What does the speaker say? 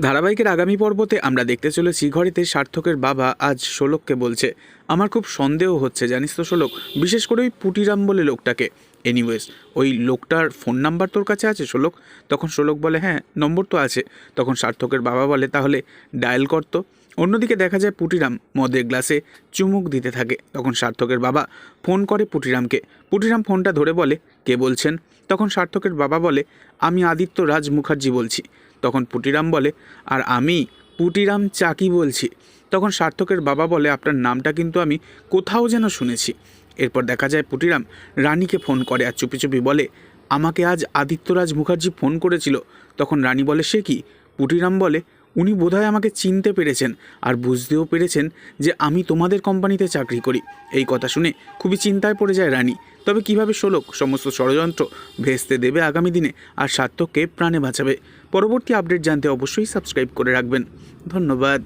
ধারাবাহিকের আগামী পর্বতে আমরা দেখতে চলেছি ঘরেতে সার্থকের বাবা আজ শোলককে বলছে, আমার খুব সন্দেহ হচ্ছে, জানিস তো শোলক? বিশেষ করে ওই পুটিরাম বলে লোকটাকে। এনিওয়েজ ওই লোকটার ফোন নাম্বার তোর কাছে আছে শোলক? তখন শোলক বলে হ্যাঁ নম্বর তো আছে। তখন সার্থকের বাবা বলে, তাহলে ডায়াল করতো অন্যদিকে দেখা যায় পুটিরাম মদের গ্লাসে চুমুক দিতে থাকে। তখন সার্থকের বাবা ফোন করে পুটিরামকে। পুটিরাম ফোনটা ধরে বলে, কে বলছেন? তখন সার্থকের বাবা বলে, আমি আদিত্য রাজ মুখার্জি বলছি। তখন পুটিরাম বলে, আর আমি পুটিরাম চাকি বলছি। তখন সার্থকের বাবা বলে, আপনার নামটা কিন্তু আমি কোথাও যেন শুনেছি। এরপর দেখা যায় পুটিরাম রানীকে ফোন করে আর চুপি চুপি বলে, আমাকে আজ আদিত্যরাজ মুখার্জি ফোন করেছিল। তখন রানী বলে, সে কি? পুটিরাম বলে, উনি বোধহয় আমাকে চিনতে পেরেছেন আর বুঝতেও পেরেছেন যে আমি তোমাদের কোম্পানিতে চাকরি করি। এই কথা শুনে খুবই চিন্তায় পড়ে যায় রানী। তবে কীভাবে শোলক সমস্ত ষড়যন্ত্র ভেস্তে দেবে আগামী দিনে আর সার্থককে প্রাণে বাঁচাবে? পরবর্তী আপডেট জানতে অবশ্যই সাবস্ক্রাইব করে রাখবেন। ধন্যবাদ।